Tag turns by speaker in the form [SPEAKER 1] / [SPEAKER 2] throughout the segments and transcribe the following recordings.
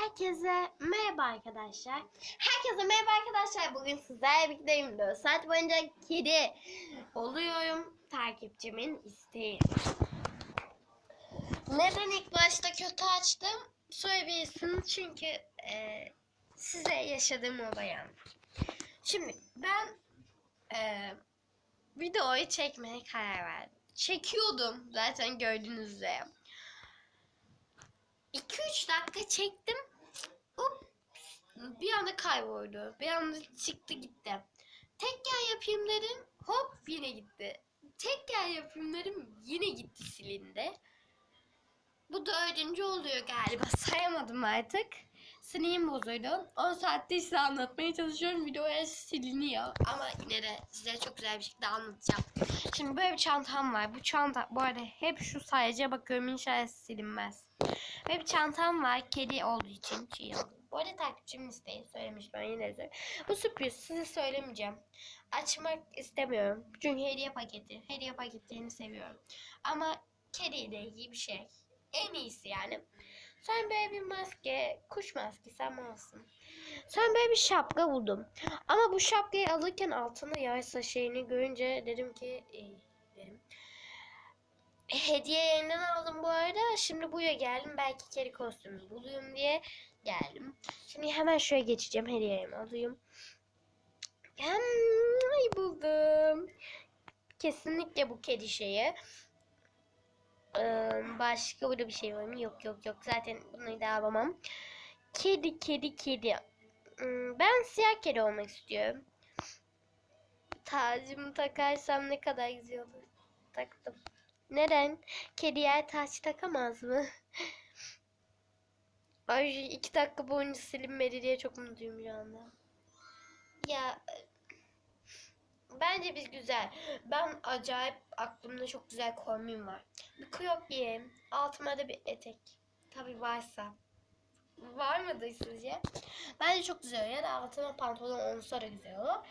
[SPEAKER 1] Herkese merhaba arkadaşlar. Herkese merhaba arkadaşlar. Bugün sizlerle birlikteyim. 4 saat boyunca kedi oluyorum. Takipçimin isteği. Neden ilk başta kötü açtım? Söyleyebilirsiniz çünkü e, size yaşadığım olayı. Şimdi ben e, videoyu çekmeye karar verdim. Çekiyordum zaten gördüğünüz üzere. 2-3 dakika çektim. Hop, bir anda kayboldu. Bir anda çıktı gitti. Tekrar yapayım dedim. Hop yine gitti. Tekrar yapayım dedim. Yine gitti silindi. Bu dördüncü oluyor galiba. Sayamadım artık. Sinirim bozuldu. 10 saatte size anlatmaya çalışıyorum. Videoya siliniyor. Ama yine de size çok güzel bir şekilde anlatacağım. Şimdi böyle bir çantam var. Bu çanta bu arada hep şu sayıca bakıyorum inşallah silinmez. Ve bir çantam var. Kedi olduğu için şey oldu. Bu arada takipçimin isteği söylemiş ben yine de. Bu sürpriz size söylemeyeceğim. Açmak istemiyorum. Çünkü hediye paketi. Hediye paketlerini seviyorum. Ama kediyle ilgili bir şey. En iyisi yani. Sen böyle bir maske, kuş maskesi ama olsun. Sen böyle bir şapka buldum. Ama bu şapkayı alırken altına yaysa şeyini görünce dedim ki iyi dedim. Hediye yerinden aldım bu arada. Şimdi buraya geldim. Belki kedi kostümü bulayım diye geldim. Şimdi hemen şöyle geçeceğim. Hediyemi alayım. Ay buldum. Kesinlikle bu kedi şeyi. Başka burada bir şey var mı? Yok yok yok. Zaten bunu da alamam. Kedi kedi kedi. Hmm, Ben siyah kedi olmak istiyorum. Tacımı takarsam ne kadar güzel olur. Taktım. Neden? Kediye taç takamaz mı? Ay iki dakika boyunca silinmedi diye çok mutluyum şu anda. Ya bence biz güzel. Ben acayip aklımda çok güzel kombin var. Bir crop giyeyim. Altıma da bir etek. Tabi varsa. Var mıdır sizce? Bence çok güzel. Ya da altıma pantolon olsa da güzel olur.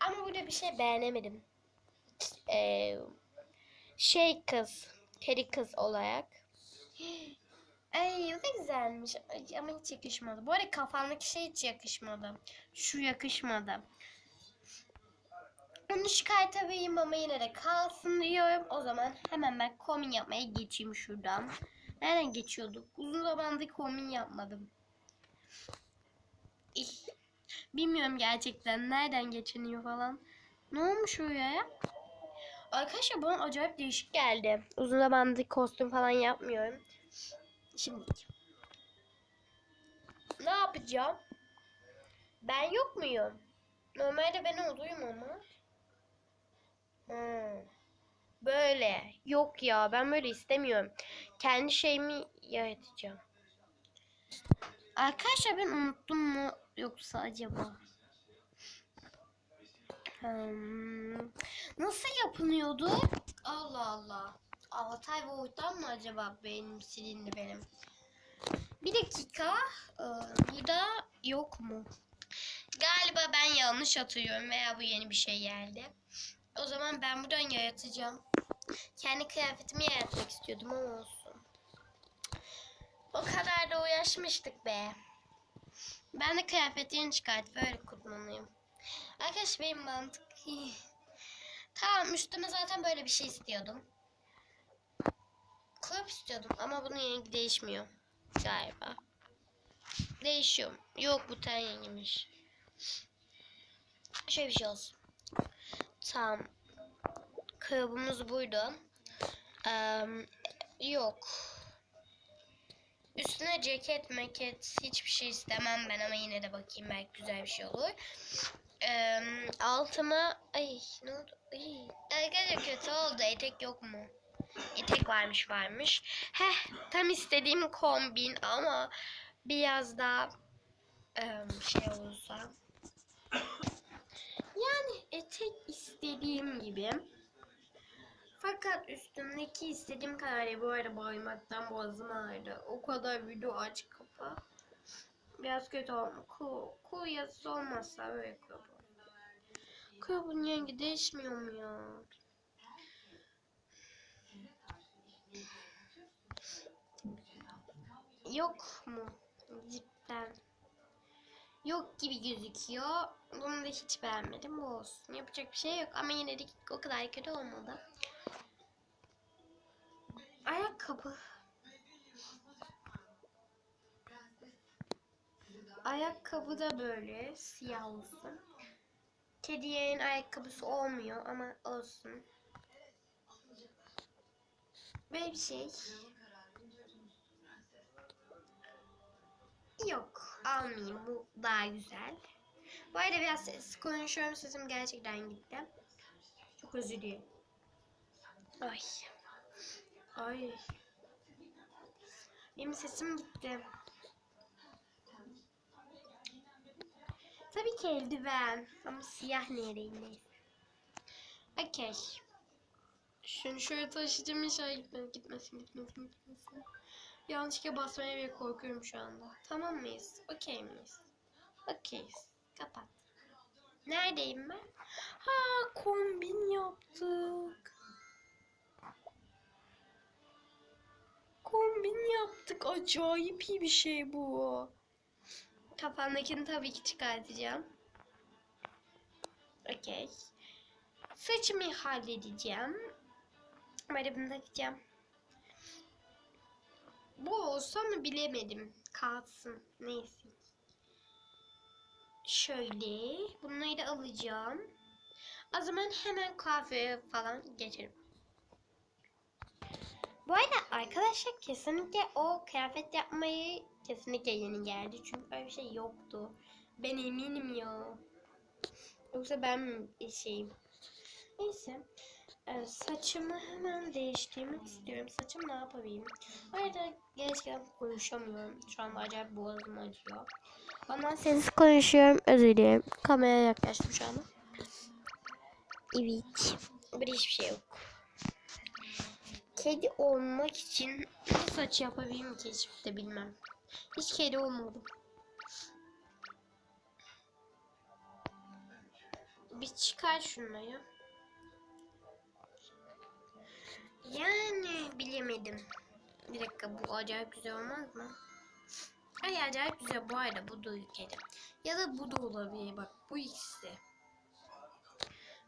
[SPEAKER 1] Ama burada bir şey beğenemedim. Eee şey kız, kedi kız olarak. Ay o da güzelmiş ama hiç yakışmadı. Bu arada kafandaki şey hiç yakışmadı. Şu yakışmadı. Onu çıkartabileyim ama yine de kalsın diyorum. O zaman hemen ben kombin yapmaya geçeyim şuradan. Nereden geçiyorduk? Uzun zamandır kombin yapmadım. Bilmiyorum gerçekten nereden geçiniyor falan. Ne olmuş oraya? Arkadaşlar bana acayip değişik geldi. Uzun zamandır kostüm falan yapmıyorum. Şimdi ne yapacağım? Ben yok muyum? Normalde ben oluyum ama. Hmm. Böyle. Yok ya ben böyle istemiyorum. Kendi şeyimi yaratacağım. Arkadaşlar ben unuttum mu yoksa acaba? Hmm. Nasıl yapılıyordu? Allah Allah. Altay Void'dan mı acaba benim silindi benim? Bir dakika. Ee, burada yok mu? Galiba ben yanlış atıyorum veya bu yeni bir şey geldi. O zaman ben buradan yaratacağım. Kendi kıyafetimi yaratmak istiyordum ama olsun. O kadar da uğraşmıştık be. Ben de kıyafetini çıkartıp öyle kullanayım. Arkadaş benim mantık. tamam üstüme zaten böyle bir şey istiyordum. Crop istiyordum ama bunun rengi değişmiyor. Galiba. Değişiyor. Yok bu ten rengiymiş. Şöyle bir şey olsun. Tamam. Kırabımız buydu. Ee, yok. Üstüne ceket, meket hiçbir şey istemem ben ama yine de bakayım belki güzel bir şey olur. Ee, altıma ay ne oldu? Ay, arkadaşlar kötü oldu. Etek yok mu? Etek varmış varmış. Heh tam istediğim kombin ama biraz daha em, şey olursa. Yani etek istediğim gibi. Fakat üstümdeki istediğim kadar bu arada boymaktan boğazım ağrıdı. O kadar video aç kapa. Biraz kötü olma. Ku, ku yazısı olmazsa öyle kapa. Kulübün rengi değişmiyor mu ya? Yok mu? Cidden. Yok gibi gözüküyor. Bunu da hiç beğenmedim. Bu olsun. Yapacak bir şey yok. Ama yine de o kadar kötü olmadı. Ayakkabı. Ayakkabı da böyle siyah olsun. Kediyenin ayakkabısı olmuyor ama olsun. Böyle bir şey. Yok almayayım bu daha güzel. Bu arada biraz sessiz konuşuyorum sesim gerçekten gitti. Çok özür dilerim. Ay. Ay. Benim sesim gitti. Tabii ki eldiven. Ama siyah neredeyse. Okey. Şunu şöyle taşıyacağım inşallah gitmesin, gitmesin, gitmesin, gitmesin. Yanlışlıkla basmaya bile korkuyorum şu anda. Tamam mıyız? Okey miyiz? Okeyiz. Kapat. Neredeyim ben? Ha kombin yaptık. Kombin yaptık. Acayip iyi bir şey bu. Kafamdakini tabii ki çıkartacağım. Okey. Saçımı halledeceğim. Bunu takacağım. Olsa mı bilemedim. Kalsın. Neyse. Şöyle. Bunları da alacağım. O zaman hemen kahveye falan geçelim. Bu arada arkadaşlar kesinlikle o kıyafet yapmayı kesinlikle yeni geldi. Çünkü öyle bir şey yoktu. Ben eminim ya. Yoksa ben mi şeyim? Neyse. Ee, saçımı hemen değiştirmek istiyorum. Saçım ne yapayım? Bu arada gerçekten konuşamıyorum. Şu anda acayip boğazım acıyor. Ondan sessiz konuşuyorum. Özür dilerim. Kameraya yaklaştım şu anda. Evet. Bir hiçbir şey yok. Kedi olmak için ne saç yapabilirim ki hiç de bilmem. Hiç kedi olmadım. Bir çıkar şunları. Yani bilemedim. Bir dakika bu acayip güzel olmaz mı? Ay acayip güzel bu arada bu da ülkede. Ya da bu da olabilir bak bu ikisi.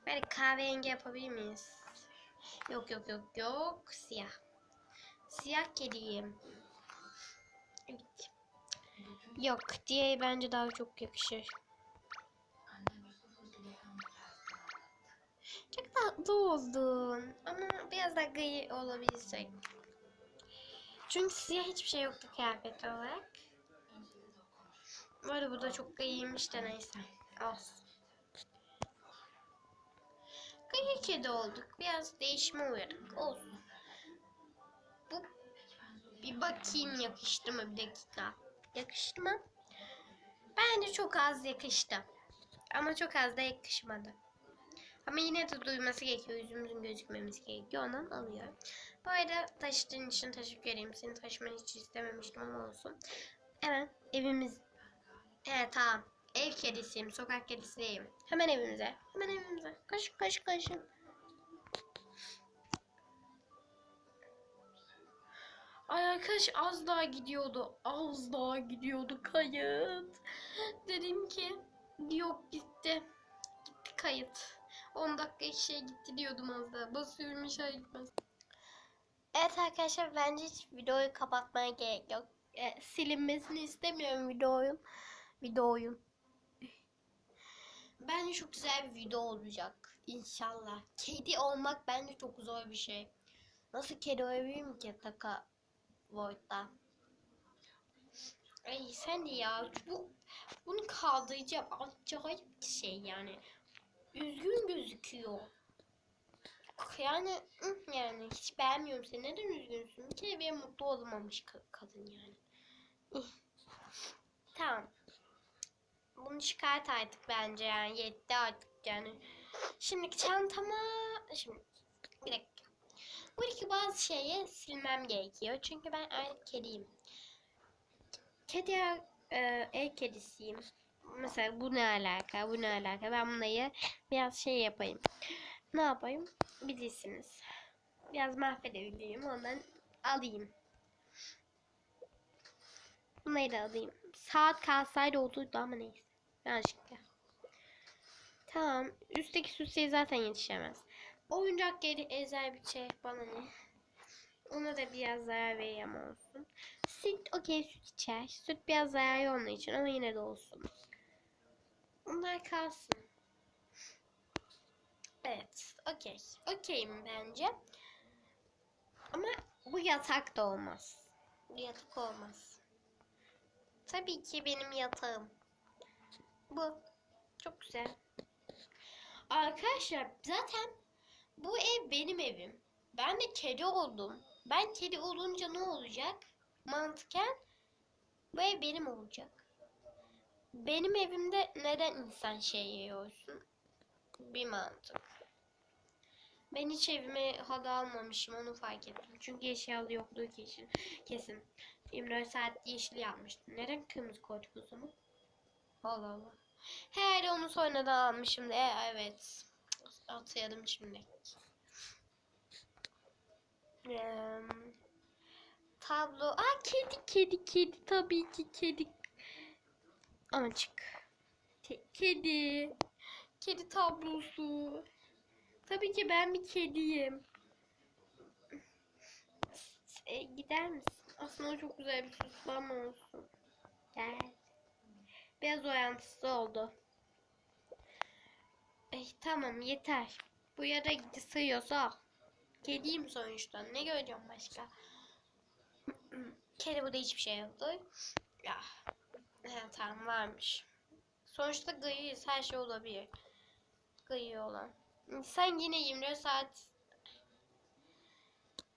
[SPEAKER 1] Böyle kahverengi yapabilir miyiz? Yok yok yok yok siyah. Siyah kediyim. Evet. Yok diye bence daha çok yakışır. Çok tatlı oldun. Ama biraz daha gri olabilirsek. Çünkü siyah hiçbir şey yoktu kıyafet olarak. Bu bu da çok griymiş de neyse. Olsun. Gri kedi olduk. Biraz değişime uğradık. Olsun. Bu bir bakayım yakıştı mı bir dakika. Yakıştı mı? Bence çok az yakıştı. Ama çok az da yakışmadı. Ama yine de duyması gerekiyor. Yüzümüzün gözükmemesi gerekiyor. Ondan alıyor. Bu arada taşıdığın için teşekkür ederim. Seni taşımanı hiç istememiştim ama olsun. Hemen evimiz... Evet tamam. Ev kedisiyim. Sokak kedisi değilim. Hemen evimize. Hemen evimize. Koş koş koşun. Ay arkadaş az daha gidiyordu. Az daha gidiyordu kayıt. Dedim ki yok gitti. Gitti kayıt. 10 dakika şey gitti diyordum az daha. Basıyorum işe gitmez. Evet arkadaşlar bence hiç videoyu kapatmaya gerek yok. E, silinmesini istemiyorum videoyun. Videoyun. Bence çok güzel bir video olacak. İnşallah. Kedi olmak bence çok zor bir şey. Nasıl kedi olabilirim ki Taka Void'da? Ay sen de ya. Bu, bunu kaldıracağım. Acayip bir şey yani. Üzgün gözüküyor. Yani yani hiç beğenmiyorum seni. Neden üzgünsün? Bir kere benim mutlu olamamış ka- kadın yani. Tamam. Bunu çıkart artık bence yani yetti artık yani. Şimdi çantama şimdi bir dakika. Buradaki bazı şeyi silmem gerekiyor. Çünkü ben artık kediyim. Kedi e, ev kedisiyim. Mesela bu ne alaka, bu ne alaka? Ben bunları biraz şey yapayım. Ne yapayım? Bilirsiniz. Biraz mahvedebileyim. Ondan alayım. Bunları da alayım. Saat kalsaydı olurdu ama neyse. Yanlışlıkla. Tamam. Üstteki süsleri zaten yetişemez. Oyuncak geri ezer bir şey. Bana ne? Ona da biraz zarar vereyim olsun. Süt okey süt içer. Süt biraz zararlı onun için ama yine de olsun. Bunlar kalsın. Evet. Okey. Okeyim bence. Ama bu yatak da olmaz. Bu yatak olmaz. Tabii ki benim yatağım. Bu. Çok güzel. Arkadaşlar zaten bu ev benim evim. Ben de kedi oldum. Ben kedi olunca ne olacak? Mantıken bu ev benim olacak. Benim evimde neden insan şey yiyorsun? Bir mantık. Ben hiç evime halı almamışım onu fark ettim. Çünkü eşyalı yokluğu kesin. kesin. 24 saat yeşil yapmıştım. Neden kırmızı koyduk o zaman? Allah Allah. Herhalde onu sonradan almışım da. E, evet. Atıyordum şimdi. Tablo. Aa kedi kedi kedi tabii ki kedi. Ke- kedi. Kedi tablosu. Tabii ki ben bir kediyim. E, gider misin? Aslında çok güzel bir süslama olsun. Gel. Biraz oyantısı oldu. Ey, tamam yeter. Bu yara gitti sığıyorsa al. Kediyim sonuçta. Ne göreceğim başka? Kedi burada hiçbir şey yoktu. Ya. He, tamam varmış. Sonuçta gıyıyız. Her şey olabilir. Gıyı olan. Sen yine 24 saat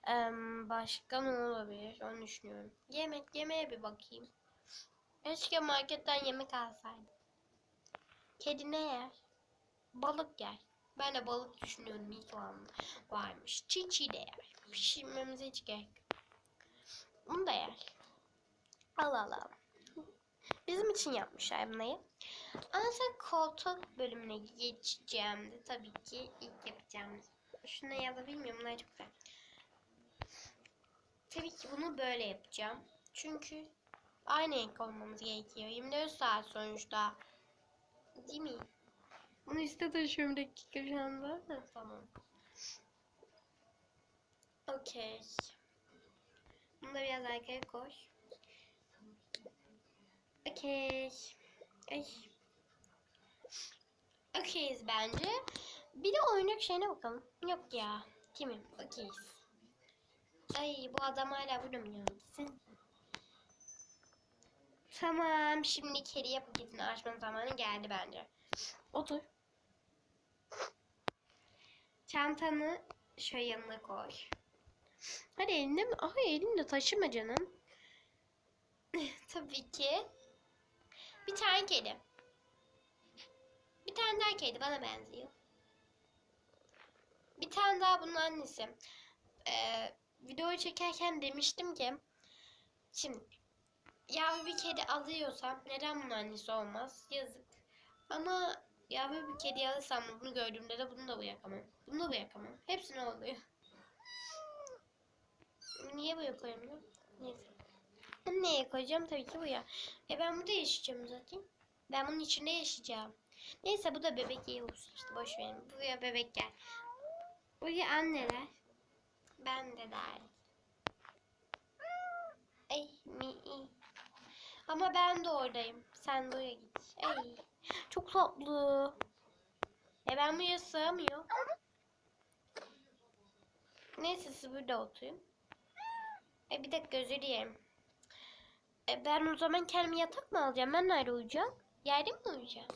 [SPEAKER 1] Em, başka ne olabilir? Onu düşünüyorum. Yemek yemeğe bir bakayım. Keşke marketten yemek alsaydım. Kedi ne yer? Balık yer. Ben de balık düşünüyorum. Ki var- varmış. Çiğ de yer. Pişirmemize hiç gerek yok. Bunu da yer. Al al al. Bizim için yapmışlar. Ama sen koltuk bölümüne geçeceğim de tabii ki ilk yapacağım. Şunu yazabilir miyim? Bunlar çok güzel. Tabii ki bunu böyle yapacağım. Çünkü aynı renk olmamız gerekiyor. 24 saat sonuçta. Değil mi? Bunu üstte taşıyorum dakika şu anda. Ha, tamam. Okey. Bunu da biraz arkaya koy. Okey. Okeyiz bence. Bir de oyuncak şeyine bakalım. Yok ya. Kimim? Okeyiz. Ay bu adam hala burada mı ya? Sen... Tamam. Şimdi kediye paketini açma zamanı geldi bence. Otur. Çantanı şöyle yanına koy. Hadi elinde mi? Ay elinde taşıma canım. Tabii ki. Bir tane kedi. Bir tane daha kedi bana benziyor. Bir tane daha bunun annesi. Ee, videoyu çekerken demiştim ki şimdi yavru bir kedi alıyorsam neden bunun annesi olmaz? Yazık. Ama yavru bir kedi alırsam bunu gördüğümde de bunu da bırakamam. Bunu da bırakamam. Hepsini oluyor. Niye buraya koyamıyorum? Neyse. Neye koyacağım? Tabii ki buraya. E ben burada yaşayacağım zaten. Ben bunun içinde yaşayacağım. Neyse bu da bebek iyi olsun işte boş verin. Buraya bebek gel. Buraya anneler. Ben de der. Ey mi Ama ben de oradayım. Sen buraya git. Ey çok tatlı. E ben buraya sığamıyorum. Neyse siz burada oturun. E bir dakika özür dilerim. E ben o zaman kendime yatak mı alacağım? Ben nerede uyuyacağım? Yerde mi uyuyacağım?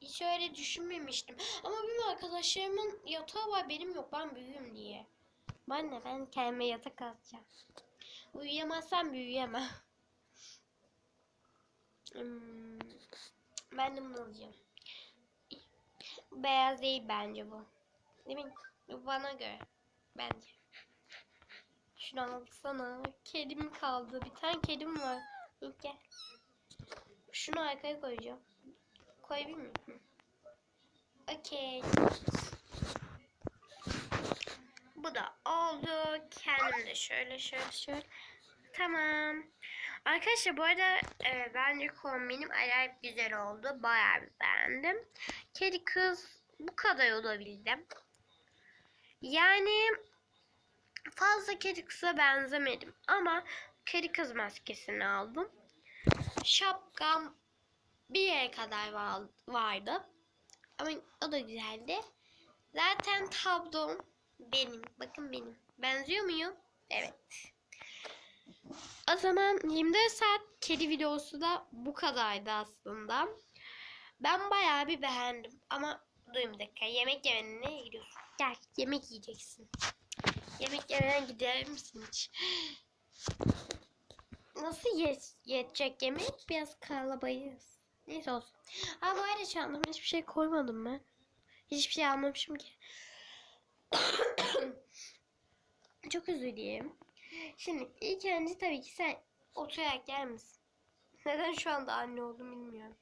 [SPEAKER 1] Hiç öyle düşünmemiştim. Ama benim arkadaşlarımın yatağı var benim yok. Ben büyüğüm diye. Ben de ben kendime yatak alacağım. Uyuyamazsam büyüyemem. Hmm, ben de bunu alacağım. Beyaz değil bence bu. Değil mi? Bana göre. Bence. Şunu alsana. Kedim kaldı. Bir tane kedim var. Dur gel. Şunu arkaya koyacağım. Koyabilir miyim? Okey. Bu da oldu. Kendim de şöyle şöyle şöyle. Tamam. Arkadaşlar bu arada e, bence kombinim acayip güzel oldu. Bayağı beğendim. Kedi kız bu kadar olabildim. Yani fazla kedi kıza benzemedim ama kedi kız maskesini aldım. Şapkam bir yere kadar var- vardı. Ama o da güzeldi. Zaten tablom benim. Bakın benim. Benziyor muyum? Evet. O zaman 24 saat kedi videosu da bu kadardı aslında. Ben bayağı bir beğendim. Ama dur bir dakika. Yemek yemene nereye gidiyorsun? Gel yemek yiyeceksin. Yemek yemeden gider misin hiç? Nasıl yet yetecek yemek? Biraz kalabayız. Neyse olsun. Ha bu arada çantama hiçbir şey koymadım ben. Hiçbir şey almamışım ki. Çok özür dilerim. Şimdi ilk önce tabii ki sen oturarak yer misin? Neden şu anda anne oldum bilmiyorum.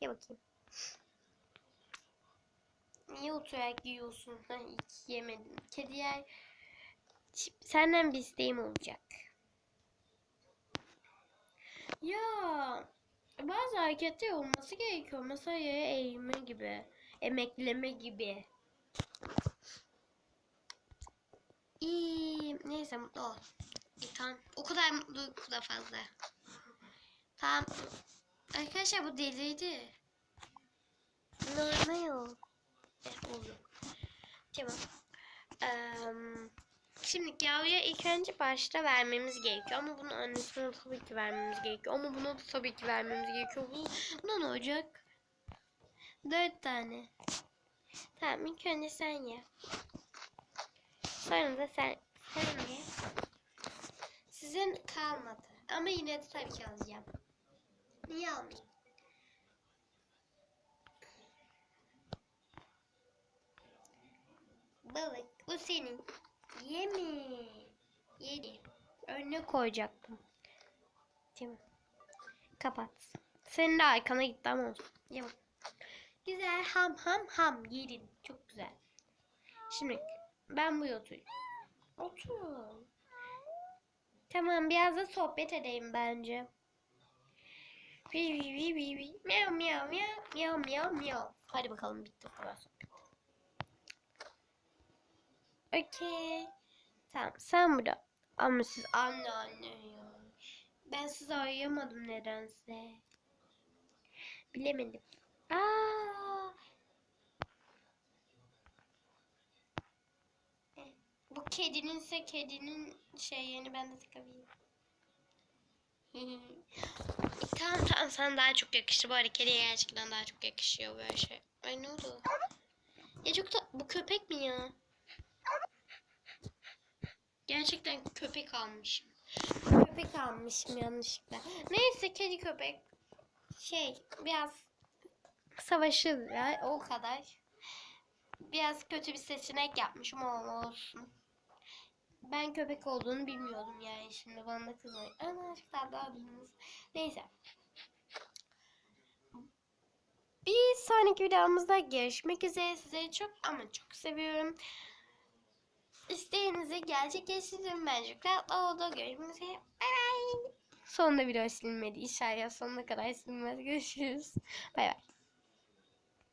[SPEAKER 1] Ye bakayım. Niye oturarak yiyorsun? Ha, hiç yemedim. Kedi yer. Senden bir isteğim olacak. Ya bazı hareketler olması gerekiyor. Mesela yere eğilme gibi. Emekleme gibi. İyi. Neyse mutlu ol. İyi, tamam. O kadar mutluluk da fazla. Tamam. Arkadaşlar bu deliydi. Normal. Eh, oldu. Tamam. Eee Şimdi yavruya ilk önce başta vermemiz gerekiyor ama bunu annesine tabii ki vermemiz gerekiyor ama bunu da tabii ki vermemiz gerekiyor. Bu, buna ne olacak? Dört tane. Tamam ilk önce sen ye. Sonra da sen, sen ye. Sizin kalmadı ama yine de tabii ki alacağım. Niye almayayım? Balık bu senin. Yeme. Yedi. Önüne koyacaktım. Tamam. Kapat. Senin de arkana gitti ama olsun. Güzel ham ham ham yedin. Çok güzel. Şimdi ben buraya oturayım. Otur. Tamam biraz da sohbet edeyim bence. Miyav miyav miyav miyav miyav miyav. Hadi bakalım bitti o kadar sohbet. Okey. Tamam sen burada. Ama siz anne anne ya. Ben sizi arayamadım nedense. Bilemedim. Aa. Bu kedininse kedinin şeyini ben de takabilirim. E, tamam tamam sana daha çok yakıştı. Bu arada gerçekten daha çok yakışıyor böyle şey. Ay ne oldu? Ya çok da bu köpek mi ya? Gerçekten köpek almışım. Köpek almışım yanlışlıkla. Neyse kedi köpek şey biraz savaşır ya o kadar. Biraz kötü bir seçenek yapmışım ama olsun. Ben köpek olduğunu bilmiyordum yani şimdi bana da kızmayın. Ana açıklar daha bildiniz. Neyse. Bir sonraki videomuzda görüşmek üzere. Sizleri çok ama çok seviyorum. İsteğinizi gerçekleştirin. Bence tatlı oldu. Görüşmek üzere. Bay bay. Sonunda video silinmedi. İnşallah sonuna kadar silinmez. Görüşürüz. Bay bay.